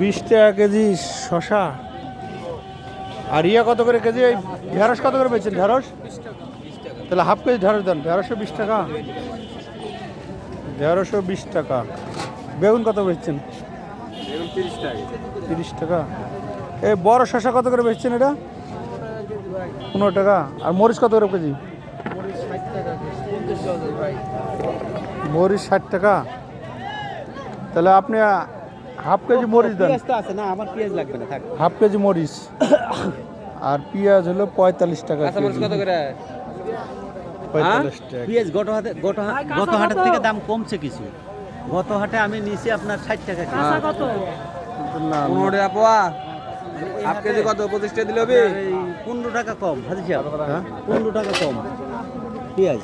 বিশ টাকা কেজি শশা। আর ইয়া কত করে কেজি? এই ঢেঁড়স কত করে বেচছেন? ঢেঁড়স? তাহলে হাফ কেজি ঢেঁড়স দেন। ঢেঁড়শো বিশ টাকা। ঢেঁড়শো বিশ টাকা। বেগুন কত বেচছেন? তিরিশ টাকা। এই বড় শশা কত করে বেচছেন এটা? পনেরো টাকা। আর মরিচ কত করে কেজি? মরিচ ষাট টাকা? তাহলে আপনি হাফ কেজি মরিচ দেন। আছে না আমার পেঁয়াজ লাগবে না থাক। হাফ কেজি মরিচ। আর পেঁয়াজ হলো পঁয়তাল্লিশ টাকা কত করে? পেঁয়াজ গত হাতে গত গত হাটের থেকে দাম কমছে কিছু। গত হাটে আমি নিছি আপনার ষাট টাকা কেজি। না, পনেরো টাকা পোয়া। হাফ কেজি কত? পঁচিশ টাকা দিলে হবে? পনেরো টাকা কম হাজি হ্যাঁ? পনেরো টাকা কম। পেঁয়াজ।